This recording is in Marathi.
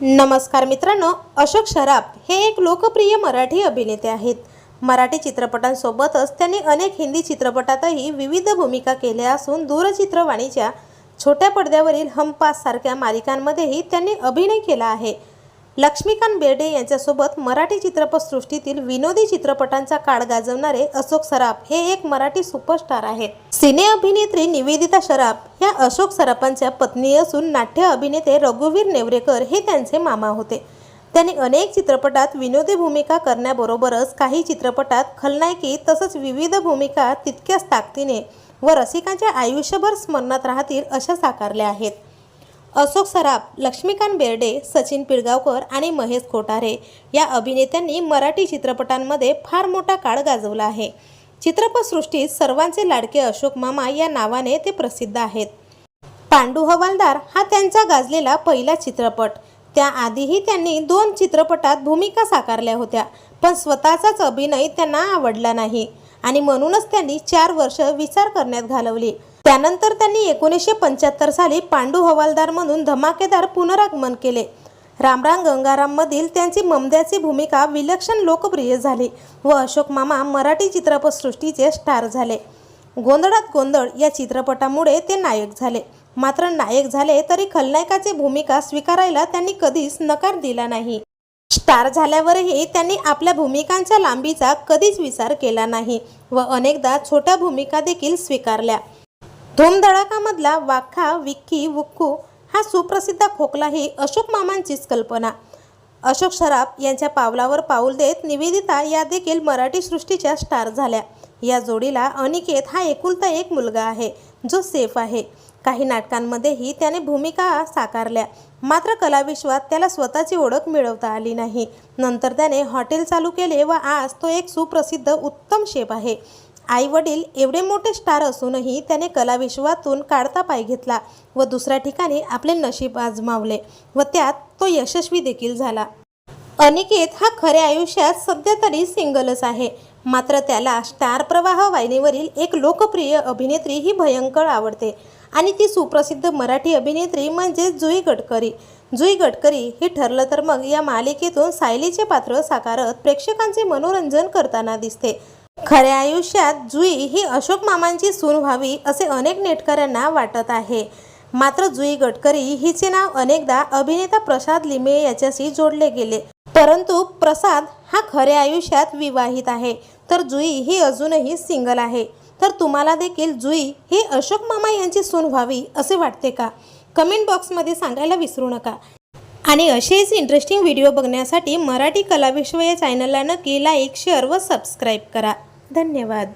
नमस्कार मित्रांनो अशोक सराफ हे एक लोकप्रिय मराठी अभिनेते आहेत. मराठी चित्रपटांसोबतच त्यांनी अनेक हिंदी चित्रपटातही विविध भूमिका केल्या असून दूरचित्रवाणीच्या छोट्या पडद्यावरील हमपास सारख्या मालिकांमध्येही त्यांनी अभिनय केला आहे. लक्ष्मीकांत बेर्डे यांच्यासोबत मराठी चित्रपटसृष्टीतील विनोदी चित्रपटांचा काळ गाजवणारे अशोक सराफ हे एक मराठी सुपरस्टार आहेत. सिने अभिनेत्री निवेदिता सराफ या अशोक सराफांच्या पत्नी असून नाट्य अभिनेते रघुवीर नेवरेकर हे त्यांचे मामा होते. त्यांनी अनेक चित्रपटात विनोदी भूमिका करण्याबरोबरच काही चित्रपटात खलनायकी तसंच विविध भूमिका तितक्याच ताकदीने व रसिकांच्या आयुष्यभर स्मरणात राहतील अशा साकारल्या आहेत. अशोक सराफ लक्ष्मीकांत बेर्डे सचिन पिळगावकर आणि महेश कोठारे या अभिनेत्यांनी मराठी चित्रपटांमध्ये फार मोठा काळ गाजवला आहे. चित्रपटसृष्टीत सर्वांचे लाडके अशोक मामा या नावाने ते प्रसिद्ध आहेत. पांडू हवालदार हा त्यांचा गाजलेला पहिला चित्रपट. त्याआधीही त्यांनी दोन चित्रपटात भूमिका साकारल्या होत्या पण स्वतःचाच अभिनय त्यांना आवडला नाही आणि म्हणूनच त्यांनी चार वर्ष विचार करण्यात घालवली. त्यानंतर त्यांनी एकोणीसशे पंच्याहत्तर साली पांडू हवालदार म्हणून धमाकेदार पुनरागमन केले. रामराम गंगाराममधील त्यांची ममद्याची भूमिका विलक्षण लोकप्रिय झाली व अशोक मामा मराठी चित्रपटसृष्टीचे स्टार झाले. गोंधळात गोंधळ या चित्रपटामुळे ते नायक झाले. मात्र नायक झाले तरी खलनायकाची भूमिका स्वीकारायला त्यांनी कधीच नकार दिला नाही. स्टार झाल्यावरही त्यांनी आपल्या भूमिकांच्या लांबीचा कधीच विचार केला नाही व अनेकदा छोट्या भूमिका देखील स्वीकारल्या. धूमधडाकामधला वाखा विक्की वुक्कू हा सुप्रसिद्ध खोकलाही अशोक मामांचीच कल्पना. अशोक सराफ यांच्या पावलावर पाऊल देत निवेदिता या देखील मराठी सृष्टीच्या स्टार झाल्या. या जोडीला अनिकेत हा एकुलता एक मुलगा आहे जो सेफ आहे. काही नाटकांमध्येही त्याने भूमिका साकारल्या. मात्र कलाविश्वात त्याला स्वतःची ओळख मिळवता आली नाही. नंतर त्याने हॉटेल चालू केले व आज तो एक सुप्रसिद्ध उत्तम शेफ आहे. आई वडील एवढे मोठे स्टार असूनही त्याने कलाविश्वातून काढता पाय घेतला व दुसऱ्या ठिकाणी आपले नशीब आजमावले व त्यात तो यशस्वी देखील झाला. अनिकेत हा खऱ्या आयुष्यात सध्या तरी सिंगलच आहे. मात्र त्याला स्टार प्रवाह वाहिनीवरील एक लोकप्रिय अभिनेत्री ही भयंकर आवडते आणि ती सुप्रसिद्ध मराठी अभिनेत्री म्हणजे जुई गडकरी. जुई गडकरी हे ठरलं तर मग या मालिकेतून सायलीचे पात्र साकारत प्रेक्षकांचे मनोरंजन करताना दिसते. खऱ्या आयुष्यात जुई ही अशोक मामांची सून व्हावी असे अनेक नेटकऱ्यांना वाटत आहे. मात्र जुई गडकरी हिचे नाव अनेकदा अभिनेता प्रसाद लिमे याच्याशी जोडले गेले. परंतु प्रसाद हा खऱ्या आयुष्यात विवाहित आहे. तर जुई ही अजूनही सिंगल आहे. तर तुम्हाला देखील जुई ही अशोक मामा यांची सून व्हावी असे वाटते का? कमेंट बॉक्समध्ये सांगायला विसरू नका. आणि असेच इंटरेस्टिंग व्हिडिओ बघण्यासाठी मराठी कलाविश्व या चॅनलला नक्की लाईक शेअर व सबस्क्राईब करा. धन्यवाद.